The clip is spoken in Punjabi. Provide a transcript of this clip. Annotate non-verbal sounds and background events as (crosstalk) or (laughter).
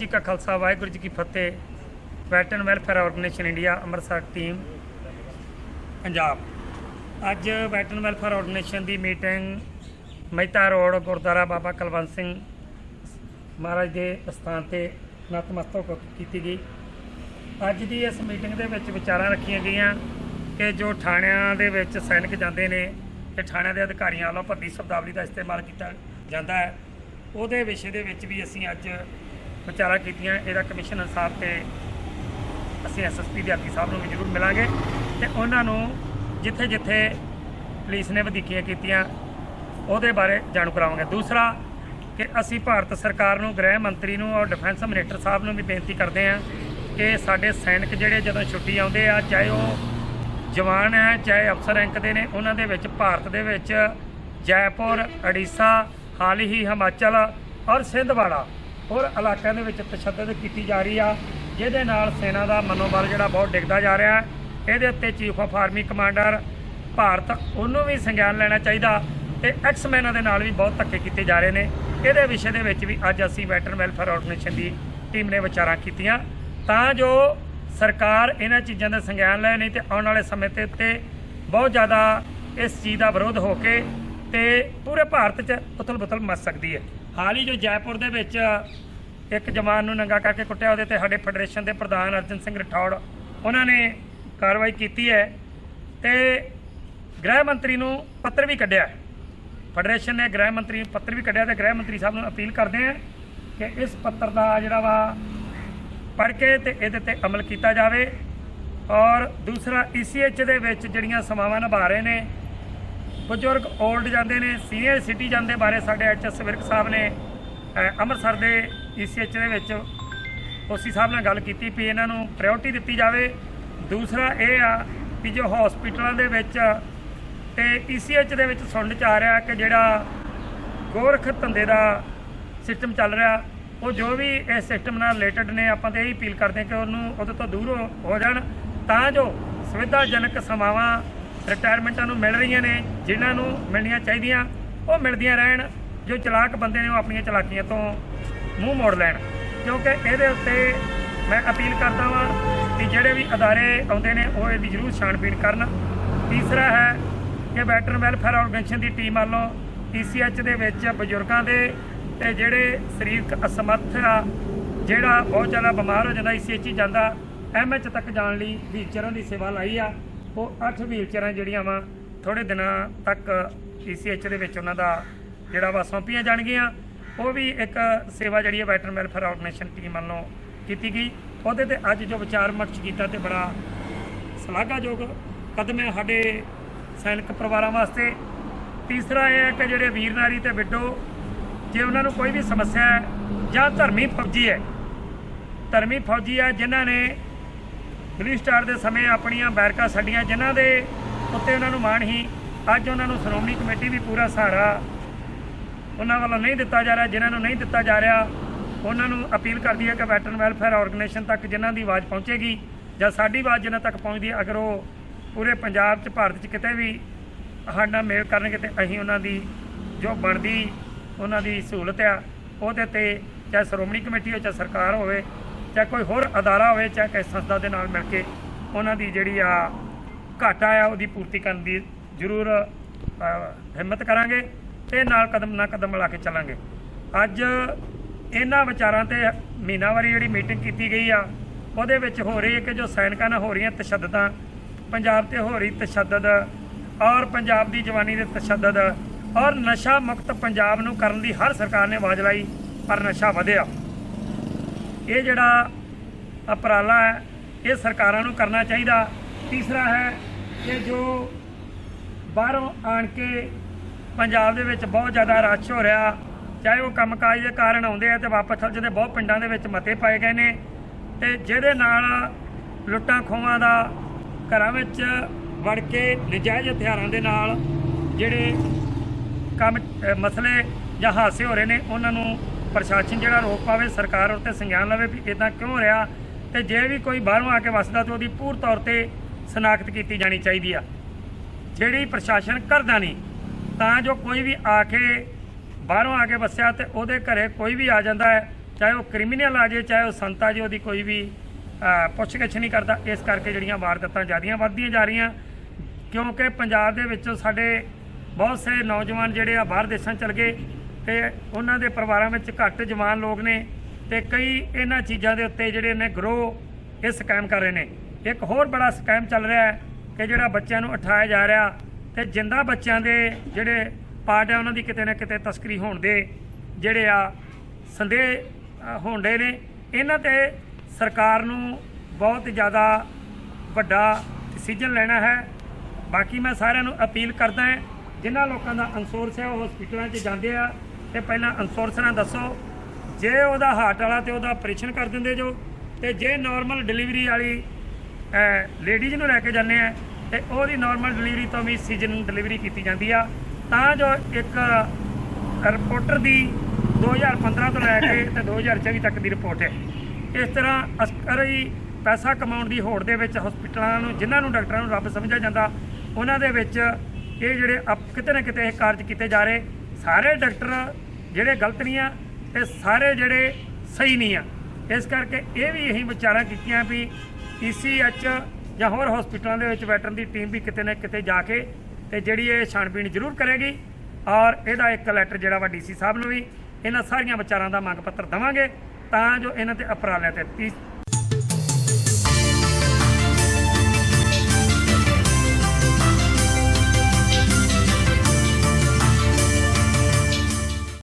ਜੀ ਕਾ ਖਾਲਸਾ, ਵਾਹਿਗੁਰੂ ਜੀ ਕੀ ਫਤਿਹ। Veteran welfare organisation India Amritsar team Punjab. ਅੱਜ ਵੈਟਰਨ ਵੈਲਫੇਅਰ ਆਰਗੇਨਾਈਜੇਸ਼ਨ ਦੀ ਮੀਟਿੰਗ ਮਹਿਤਾ ਰੋਡ, ਗੁਰਦੁਆਰਾ ਬਾਬਾ ਕੁਲਵੰਤ ਸਿੰਘ ਮਹਾਰਾਜ ਦੇ ਸਥਾਨ ਤੇ ਨਤਮਸਤਕ ਕੀਤੀ ਗਈ। ਅੱਜ ਦੀ ਇਸ ਮੀਟਿੰਗ ਦੇ ਵਿੱਚ ਵਿਚਾਰਾਂ ਰੱਖੀਆਂ ਗਈਆਂ ਕਿ ਜੋ ਥਾਣਿਆਂ ਦੇ ਵਿੱਚ ਸੈਨਿਕ ਜਾਂਦੇ ਨੇ ਤੇ ਥਾਣਿਆਂ ਦੇ ਅਧਿਕਾਰੀਆਂ ਵੱਲੋਂ ਭੱਦੀ ਸ਼ਬਦਾਵਲੀ ਦਾ ਇਸਤੇਮਾਲ ਕੀਤਾ ਜਾਂਦਾ ਹੈ। ਉਹਦੇ ਵਿਸ਼ੇ ਦੇ ਵਿੱਚ ਵੀ ਅਸੀਂ ਅੱਜ ਵਿਚਾਰਾ ਕੀਤੀਆਂ, ਇਹਦਾ ਕਮਿਸ਼ਨਰ ਸਾਹਿਬ ਤੇ ਅਸੀਂ ਐਸਐਸਪੀ ਦਿਆਤੀ ਸਾਹਿਬ ਨੂੰ ਵੀ ਜ਼ਰੂਰ ਮਿਲਾਂਗੇ ਤੇ ਉਹਨਾਂ ਨੂੰ ਜਿੱਥੇ ਜਿੱਥੇ ਪੁਲਿਸ ਨੇ ਵਧੀਕੀਆਂ ਕੀਤੀਆਂ, ਉਹਦੇ ਬਾਰੇ ਜਾਣੂ ਕਰਾਵਾਂਗੇ। ਦੂਸਰਾ ਕਿ ਅਸੀਂ ਭਾਰਤ ਸਰਕਾਰ ਨੂੰ, ਗ੍ਰਹਿ ਮੰਤਰੀ ਨੂੰ ਔਰ ਡਿਫੈਂਸ ਮਿਨਿਸਟਰ ਸਾਹਿਬ ਨੂੰ ਵੀ ਬੇਨਤੀ ਕਰਦੇ ਹਾਂ ਕਿ ਸਾਡੇ ਸੈਨਿਕ ਜਿਹੜੇ ਜਦੋਂ ਛੁੱਟੀ ਆਉਂਦੇ ਆ, ਚਾਹੇ ਉਹ ਜਵਾਨ ਹੈ, ਚਾਹੇ ਅਫਸਰ ਰੈਂਕ ਦੇ ਨੇ, ਉਹਨਾਂ ਦੇ ਵਿੱਚ ਭਾਰਤ ਦੇ ਵਿੱਚ ਜੈਪੁਰ ਅੜੀਸਾ ਹਾਲ ਹੀ ਹਿਮਾਚਲ ਔਰ ਸਿੰਧਵਾੜਾ ਹੋਰ ਇਲਾਕਿਆਂ ਦੇ ਵਿੱਚ ਤਸ਼ੱਦਦ ਕੀਤੀ ਜਾ ਰਹੀ ਆ, ਜਿਹਦੇ ਨਾਲ ਸੈਨਾ ਦਾ ਮਨੋਬਲ ਜਿਹੜਾ ਬਹੁਤ ਡਿੱਗਦਾ ਜਾ ਰਿਹਾ ਇਹਦੇ ਉੱਤੇ chief of army commander Bharat ਉਹਨੂੰ ਵੀ ਸੰਗਿਆਨ ਲੈਣਾ ਚਾਹੀਦਾ ਤੇ ਐਕਸਮੈਨਾਂ ਦੇ ਨਾਲ ਵੀ ਬਹੁਤ ਧੱਕੇ ਕੀਤੇ ਜਾ ਰਹੇ ਨੇ। ਇਹਦੇ ਵਿਸ਼ੇ ਦੇ ਵਿੱਚ ਵੀ ਅੱਜ ਅਸੀਂ ਵੈਟਰਨ ਵੈਲਫੇਅਰ ਆਰਗੇਨਾਈਜੇਸ਼ਨ ਦੀ ਟੀਮ ਨੇ ਵਿਚਾਰਾਂ ਕੀਤੀਆਂ। ਤਾਂ ਜੋ ਸਰਕਾਰ ਇਹਨਾਂ ਚੀਜ਼ਾਂ ਦਾ ਸੰਗਿਆਨ ਲੈ ਨਹੀਂ ਤੇ ਆਉਣ ਵਾਲੇ ਸਮੇਂ ਤੇ ਉੱਤੇ ਬਹੁਤ ਜ਼ਿਆਦਾ ਇਸ ਚੀਜ਼ ਦਾ ਵਿਰੋਧ ਹੋ ਕੇ ਤੇ ਪੂਰੇ ਭਾਰਤ 'ਚ ਉਥਲ-ਪੁਥਲ ਮਚ ਸਕਦੀ ਹੈ। ਹਾਲ ਹੀ ਜੋ ਜੈਪੁਰ ਦੇ ਵਿੱਚ ਇੱਕ ਜਵਾਨ ਨੂੰ ਨੰਗਾ ਕਰਕੇ ਕੁੱਟਿਆ, ਉਹਦੇ ਤੇ ਸਾਡੇ ਫੈਡਰੇਸ਼ਨ ਦੇ ਪ੍ਰਧਾਨ ਅਰਜਨ ਸਿੰਘ ਰਠੌੜ, ਉਹਨਾਂ ਨੇ ਕਾਰਵਾਈ ਕੀਤੀ ਹੈ ਤੇ ਗ੍ਰਹਿ ਮੰਤਰੀ ਨੂੰ ਪੱਤਰ ਵੀ ਕੱਢਿਆ ਫੈਡਰੇਸ਼ਨ ਨੇ ਗ੍ਰਹਿ ਮੰਤਰੀ ਨੂੰ ਪੱਤਰ ਵੀ ਕੱਢਿਆ ਤੇ ਗ੍ਰਹਿ ਮੰਤਰੀ ਸਾਹਿਬ ਨੂੰ ਅਪੀਲ ਕਰਦੇ ਆ ਕਿ ਇਸ ਪੱਤਰ ਦਾ ਜਿਹੜਾ ਵਾ ਪੜ੍ਹ ਕੇ ਤੇ ਇਹਦੇ ਤੇ ਅਮਲ ਕੀਤਾ ਜਾਵੇ ਔਰ ਦੂਸਰਾ ECH ਦੇ ਵਿੱਚ ਜਿਹੜੀਆਂ ਸਮਾਵਾਂ ਨਿਭਾ ਰਹੇ ਨੇ ਬਜ਼ੁਰਗ 올ਡ ਜਾਂਦੇ ਨੇ, ਸੀਨੀਅਰ ਸਿਟੀਜ਼ਨ ਦੇ ਬਾਰੇ ਸਾਡੇ ਐਚਐਸ ਵਿਰਕ ਸਾਹਿਬ ਨੇ ਅੰਮ੍ਰਿਤਸਰ ਦੇ ECH ਦੇ ਵਿੱਚ ਓਸੀ ਸਾਹਿਬ ਨਾਲ ਗੱਲ ਕੀਤੀ ਵੀ ਇਹਨਾਂ ਨੂੰ ਪ੍ਰਾਇੋਰਟੀ ਦਿੱਤੀ ਜਾਵੇ। ਦੂਸਰਾ ਇਹ ਆ ਵੀ ਜੋ ਹਸਪੀਟਲਾਂ ਦੇ ਵਿੱਚ ਤੇ ECH ਦੇ ਵਿੱਚ ਸੁਣਨ ਚ ਆ ਰਿਹਾ ਕਿ ਜਿਹੜਾ ਗੋਰਖ ਧੰਦੇ ਦਾ ਸਿਸਟਮ ਚੱਲ ਰਿਹਾ, ਉਹ ਜੋ ਵੀ ਇਸ ਸਿਸਟਮ ਨਾਲ ਰਿਲੇਟਡ ਨੇ, ਆਪਾਂ ਤੇ ਇਹੀ ਅਪੀਲ ਕਰਦੇ ਹਾਂ ਕਿ ਉਹਨੂੰ ਉਹਦੇ ਤੋਂ ਦੂਰ ਹੋ- ਹੋ ਜਾਣ, ਤਾਂ ਜੋ ਸੁਵਿਧਾਜਨਕ ਸਮਾਵਾਂ ਰਿਟਾਇਰਮੈਂਟਾਂ ਨੂੰ ਮਿਲ ਰਹੀਆਂ ਨੇ, ਜਿਨ੍ਹਾਂ ਨੂੰ ਮਿਲਣੀਆਂ ਚਾਹੀਦੀਆਂ, ਉਹ ਮਿਲਦੀਆਂ ਰਹਿਣ, ਜੋ ਚਲਾਕ ਬੰਦੇ ਨੇ ਉਹ ਆਪਣੀਆਂ ਚਲਾਕੀਆਂ ਤੋਂ ਮੂੰਹ ਮੋੜ ਲੈਣ। ਕਿਉਂਕਿ ਇਹਦੇ ਉੱਤੇ ਮੈਂ ਅਪੀਲ ਕਰਦਾ ਵਾਂ ਕਿ ਜਿਹੜੇ ਵੀ ਅਦਾਰੇ ਆਉਂਦੇ ਨੇ, ਉਹ ਇਹਦੀ ਜ਼ਰੂਰ ਛਾਣਬੀਣ ਕਰਨ। ਤੀਸਰਾ ਹੈ ਕਿ ਵੈਟਰਨ ਵੈਲਫੇਅਰ ਆਰਗੇਨਾਈਜੇਸ਼ਨ ਦੀ ਟੀਮ ਵੱਲੋਂ ECH ਦੇ ਵਿੱਚ ਬਜ਼ੁਰਗਾਂ ਦੇ ਤੇ ਜਿਹੜੇ ਸਰੀਰਕ ਅਸਮਰਥ ਆ, ਜਿਹੜਾ ਬਹੁਤ ਜ਼ਿਆਦਾ ਬਿਮਾਰ ਹੋ ਜਾਂਦਾ ECH ਹੀ ਜਾਂਦਾ ਐਮਐਚ ਤੱਕ ਜਾਣ ਲਈ ਵੀਚਰਾਂ ਦੀ ਸੇਵਾ ਲਾਈ ਆ। ਉਹ 8 ਵੀਲਚੇਅਰਾਂ ਜਿਹੜੀਆਂ ਵਾ ਥੋੜੇ ਦਿਨਾਂ ਤੱਕ ECH ਦੇ ਵਿੱਚ ਉਹਨਾਂ ਦਾ ਜਿਹੜਾ ਵਾ ਸੌਂਪੀਆਂ ਜਾਣਗੀਆਂ। ਉਹ ਵੀ ਇੱਕ ਸੇਵਾ ਜਿਹੜੀ ਹੈ ਵੈਟਰਨ ਵੈਲਫੇਅਰ ਆਰਗੇਨਾਈਜੇਸ਼ਨ ਟੀਮ ਵੱਲੋਂ ਕੀਤੀ ਗਈ। ਉਹਦੇ ਤੇ ਅੱਜ ਜੋ ਵਿਚਾਰ ਮਰਚ ਕੀਤਾ ਤੇ ਬੜਾ ਸ਼ਲਾਘਾਯੋਗ ਕਦਮ ਹੈ ਸਾਡੇ ਸੈਨਿਕ ਪਰਿਵਾਰਾਂ ਵਾਸਤੇ। ਤੀਸਰਾ ਇਹ ਹੈ ਕਿ ਜਿਹੜੇ ਵੀਰ ਨਾਰੀ ਤੇ ਵਿਡੋ ਜੇ ਉਹਨਾਂ ਨੂੰ ਕੋਈ ਵੀ ਸਮੱਸਿਆ ਹੈ ਜਾਂ ਧਰਮੀ ਫੌਜੀ ਹੈ, ਧਰਮੀ ਫੌਜੀ ਹੈ ਜਿਨ੍ਹਾਂ ਨੇ ਬਲੂ ਸਟਾਰ ਦੇ ਸਮੇਂ ਆਪਣੀਆਂ ਬੈਰਕਾਂ ਛੱਡੀਆਂ ਜਿਨ੍ਹਾਂ ਦੇ ਉੱਤੇ ਉਹਨਾਂ ਨੂੰ ਮਾਣ ਸੀ, ਅੱਜ ਉਹਨਾਂ ਨੂੰ ਸ਼੍ਰੋਮਣੀ ਕਮੇਟੀ ਵੀ ਪੂਰਾ ਸਹਾਰਾ ਉਹਨਾਂ ਵੱਲੋਂ ਨਹੀਂ ਦਿੱਤਾ ਜਾ ਰਿਹਾ, ਜਿਨ੍ਹਾਂ ਨੂੰ ਨਹੀਂ ਦਿੱਤਾ ਜਾ ਰਿਹਾ, ਉਹਨਾਂ ਨੂੰ ਅਪੀਲ ਕਰਦੀ ਹੈ ਕਿ ਵੈਟਰਨ ਵੈਲਫੇਅਰ ਆਰਗੇਨਾਈਜੇਸ਼ਨ ਤੱਕ ਜਿਨ੍ਹਾਂ ਦੀ ਆਵਾਜ਼ ਪਹੁੰਚੇਗੀ ਜਾਂ ਸਾਡੀ ਆਵਾਜ਼ ਜਿਨ੍ਹਾਂ ਤੱਕ ਪਹੁੰਚਦੀ ਹੈ, ਅਗਰ ਉਹ ਪੂਰੇ ਪੰਜਾਬ 'ਚ, ਭਾਰਤ 'ਚ ਕਿਤੇ ਵੀ ਸਾਡਾ ਮੇਲ ਕਰਨਗੇ ਤੇ ਅਸੀਂ ਉਹਨਾਂ ਦੀ ਜੋ ਬਣਦੀ ਉਹਨਾਂ ਦੀ ਸਹੂਲਤ ਆ, ਉਹਦੇ ਤੇ ਚਾਹੇ ਸ਼੍ਰੋਮਣੀ ਕਮੇਟੀ ਹੋਵੇ ਚਾਹੇ ਸਰਕਾਰ ਹੋਵੇ ਚਾਹੇ ਕੋਈ ਹੋਰ ਅਦਾਰਾ ਹੋਵੇ ਚਾਹੇ ਕਿਸੇ ਸੰਸਥਾ ਦੇ ਨਾਲ ਮਿਲ ਕੇ ਉਹਨਾਂ ਦੀ ਜਿਹੜੀ ਆ ਘਾਟਾ ਆ, ਉਹਦੀ ਪੂਰਤੀ ਕਰਨ ਦੀ ਜ਼ਰੂਰ ਹਿੰਮਤ ਕਰਾਂਗੇ ਤੇ ਨਾਲ ਕਦਮ ਨਾ ਕਦਮ ਮਿਲਾ ਕੇ ਚੱਲਾਂਗੇ। ਅੱਜ ਇਹਨਾਂ ਵਿਚਾਰਾਂ ਤੇ ਮਹੀਨਾਵਾਰੀ ਜਿਹੜੀ ਮੀਟਿੰਗ ਕੀਤੀ ਗਈ ਆ, ਉਹਦੇ ਵਿੱਚ ਹੋ ਰਹੀ ਹੈ ਕਿ ਜੋ ਸੈਨਿਕਾਂ ਨਾਲ ਹੋ ਰਹੀਆਂ ਤਸ਼ੱਦਦਾਂ, ਪੰਜਾਬ ਤੇ ਹੋ ਰਹੀ ਤਸ਼ੱਦਦ ਔਰ ਪੰਜਾਬ ਦੀ ਜਵਾਨੀ ਦੇ ਤਸ਼ੱਦਦ ਔਰ ਨਸ਼ਾ ਮੁਕਤ ਪੰਜਾਬ ਨੂੰ ਕਰਨ ਦੀ ਹਰ ਸਰਕਾਰ ਨੇ ਆਵਾਜ਼ ਲਾਈ, ਪਰ ਨਸ਼ਾ ਵਧਿਆ। ਇਹ ਜਿਹੜਾ ਉਪਰਾਲਾ ਹੈ, ਇਹ ਸਰਕਾਰਾਂ ਨੂੰ ਕਰਨਾ ਚਾਹੀਦਾ। ਤੀਸਰਾ ਹੈ ਕਿ ਜੋ ਬਾਹਰੋਂ ਆਣ ਕੇ ਪੰਜਾਬ ਦੇ ਵਿੱਚ ਬਹੁਤ ਜ਼ਿਆਦਾ ਰਸ਼ ਹੋ ਰਿਹਾ, ਚਾਹੇ ਉਹ ਕੰਮਕਾਜ ਦੇ ਕਾਰਨ ਆਉਂਦੇ ਆ ਤੇ ਵਾਪਸ ਚੱਲ ਜਾਂਦੇ, ਬਹੁਤ ਪਿੰਡਾਂ ਦੇ ਵਿੱਚ ਮਤੇ ਪਾਏ ਗਏ ਨੇ। ਤੇ ਜਿਹਦੇ ਨਾਲ ਲੁੱਟਾਂ ਖੋਹਾਂ ਦਾ ਘਰਾਂ ਵਿੱਚ ਵੜ ਕੇ ਨਜਾਇਜ਼ ਹਥਿਆਰਾਂ ਦੇ ਨਾਲ ਜਿਹੜੇ ਕੰਮ ਮਸਲੇ ਜਾਂ ਹਾਦਸੇ ਹੋ ਰਹੇ ਨੇ, ਉਹਨਾਂ ਨੂੰ ਪ੍ਰਸ਼ਾਸਨ ਜਿਹੜਾ ਰੋਕ ਪਾਵੇ, ਸਰਕਾਰ ਉੱਤੇ ਸੰਗਿਆਨ ਲਵੇ ਵੀ ਇਦਾਂ ਕਿਉਂ ਰਿਹਾ ਤੇ ਜੇ ਵੀ ਕੋਈ ਬਾਹਰੋਂ ਆ ਕੇ ਵਸਦਾ ਤੇ ਉਹਦੀ ਪੂਰ ਤੌਰ ਤੇ ਸਨਾਖਤ ਕੀਤੀ ਜਾਣੀ ਚਾਹੀਦੀ ਆ। ਜਿਹੜੀ ਪ੍ਰਸ਼ਾਸਨ ਕਰਦਾ ਨਹੀਂ, ਤਾਂ ਜੋ ਕੋਈ ਵੀ ਆ ਕੇ ਬਾਹਰੋਂ ਆ ਕੇ ਵਸਿਆ ਤੇ ਉਹਦੇ ਘਰੇ ਕੋਈ ਵੀ ਆ ਜਾਂਦਾ ਹੈ, ਚਾਹੇ ਉਹ ਕ੍ਰਿਮੀਨਲ ਆ ਜੇ, ਚਾਹੇ ਉਹ ਸੰਤ ਆ ਜੇ, ਉਹਦੀ ਕੋਈ ਵੀ ਪੁੱਛਗਿੱਛ ਨਹੀਂ ਕਰਦਾ, ਇਸ ਕਰਕੇ ਜਿਹੜੀਆਂ ਵਾਰਦਾਤਾਂ ਜ਼ਿਆਦੀਆਂ ਵੱਧਦੀਆਂ ਜਾ ਰਹੀਆਂ। ਕਿਉਂਕਿ ਪੰਜਾਬ ਦੇ ਵਿੱਚੋਂ ਸਾਡੇ ਬਹੁਤ ਸਾਰੇ ਨੌਜਵਾਨ ਜਿਹੜੇ ਆ ਬਾਹਰ ਦੇਸ਼ਾਂ ਚਲ ਗਏ ਤੇ ਉਹਨਾਂ ਦੇ ਪਰਿਵਾਰਾਂ ਵਿੱਚ ਘੱਟ ਜਵਾਨ ਲੋਕ ਨੇ ਤੇ ਕਈ ਇਹਨਾਂ ਚੀਜ਼ਾਂ ਦੇ ਉੱਤੇ ਜਿਹੜੇ ਨੇ ਗਰੋਹ ਇਹ ਸਕੈਮ ਕਰ ਰਹੇ ਨੇ। ਇੱਕ ਹੋਰ ਬੜਾ ਸਕੈਮ ਚੱਲ ਰਿਹਾ ਹੈ ਕਿ ਜਿਹੜਾ ਬੱਚਿਆਂ ਨੂੰ ਉਠਾਇਆ ਜਾ ਰਿਹਾ ਤੇ ਜਿੰਦਾ ਬੱਚਿਆਂ ਦੇ ਜਿਹੜੇ ਪਾਰਟ ਆ ਉਹਨਾਂ ਦੀ ਕਿਤੇ ਨਾ ਕਿਤੇ ਤਸਕਰੀ ਹੋਣ ਦੇ ਜਿਹੜੇ ਆ ਸੰਦੇਹ ਅ, ਹੋਣ ਦੇ ਨੇ। ਇਹਨਾਂ ਤੇ ਸਰਕਾਰ ਨੂੰ ਬਹੁਤ ਜ਼ਿਆਦਾ ਵੱਡਾ ਡਿਸੀਜਨ ਲੈਣਾ ਹੈ। ਬਾਕੀ ਮੈਂ ਸਾਰਿਆਂ ਨੂੰ ਅਪੀਲ ਕਰਦਾ ਹਾਂ ਜਿਨ੍ਹਾਂ ਲੋਕਾਂ ਦਾ ਅਨਸੋਰਸ ਹੈ ਉਹ ਹਸਪੀਟਲਾਂ 'ਚ ਜਾਂਦੇ ਆ ਤੇ ਪਹਿਲਾਂ ਨਾਲ ਦੱਸੋ ਜੇ ਉਹਦਾ ਹਾਰਟ ਵਾਲਾ ਤੇ ਉਹਦਾ ਆਪਰੇਸ਼ਨ ਕਰ ਦਿੰਦੇ ਜੋ ਤੇ ਜੇ ਨਾਰਮਲ ਡਿਲੀਵਰੀ ਵਾਲੀ ਲੇਡੀਜ਼ ਨੂੰ ਲੈ ਕੇ ਜਾਂਦੇ ਆ ਤੇ ਉਹਦੀ ਨਾਰਮਲ ਡਿਲੀਵਰੀ ਤੋਂ ਵੀ ਸੀਜ਼ਨ ਡਿਲੀਵਰੀ ਕੀਤੀ ਜਾਂਦੀ ਆ ਤਾਂ ਜੋ ਇੱਕ ਰਿਪੋਰਟਰ ਦੀ 2015 ਤੋਂ ਲੈ ਕੇ (coughs) ਤੇ 2024 ਤੱਕ ਦੀ ਰਿਪੋਰਟ ਹੈ। ਇਸ ਤਰ੍ਹਾਂ ਅਸਕਰੀ ਪੈਸਾ ਕਮਾਉਣ ਦੀ ਹੋੜ ਦੇ ਵਿੱਚ ਹਸਪੀਟਲਾਂ ਨੂੰ ਜਿਨ੍ਹਾਂ ਨੂੰ ਡਾਕਟਰਾਂ ਨੂੰ ਰੱਬ ਸਮਝਿਆ ਜਾਂਦਾ ਉਹਨਾਂ ਦੇ ਵਿੱਚ ਇਹ ਜਿਹੜੇ ਕਿਤੇ ਨਾ ਕਿਤੇ ਇਹ ਕਾਰਜ ਕੀਤੇ ਜਾ ਰਹੇ ਸਾਰੇ ਡਾਕਟਰ ਜਿਹੜੇ ਗਲਤ ਨਹੀਂ ਆ ਤੇ ਸਾਰੇ ਜਿਹੜੇ ਸਹੀ ਨਹੀਂ ਆ। ਇਸ ਕਰਕੇ ਇਹ ਵੀ ਇਹੀ ਵਿਚਾਰਾਂ ਕੀਤੀਆਂ ਵੀ ਈਸੀਐਚ ਜਾਂ ਹੋਰ ਹਸਪੀਟਲਾਂ ਦੇ ਵਿੱਚ ਵੈਟਰਨ ਦੀ ਟੀਮ ਵੀ ਕਿਤੇ ਨਾ ਕਿਤੇ ਜਾ ਕੇ ਤੇ ਜਿਹੜੀ ਇਹ ਛਾਣਬੀਣ ਜ਼ਰੂਰ ਕਰੇਗੀ ਔਰ ਇਹਦਾ ਇੱਕ ਲੈਟਰ ਜਿਹੜਾ ਵਾ ਡੀਸੀ ਸਾਹਿਬ ਨੂੰ ਵੀ ਇਹਨਾਂ ਸਾਰੀਆਂ ਵਿਚਾਰਾਂ ਦਾ ਮੰਗ ਪੱਤਰ ਦਵਾਂਗੇ ਤਾਂ ਜੋ ਇਹਨਾਂ ਤੇ ਅਪਰਾਲਿਆਂ ਤੇ ਤੀ-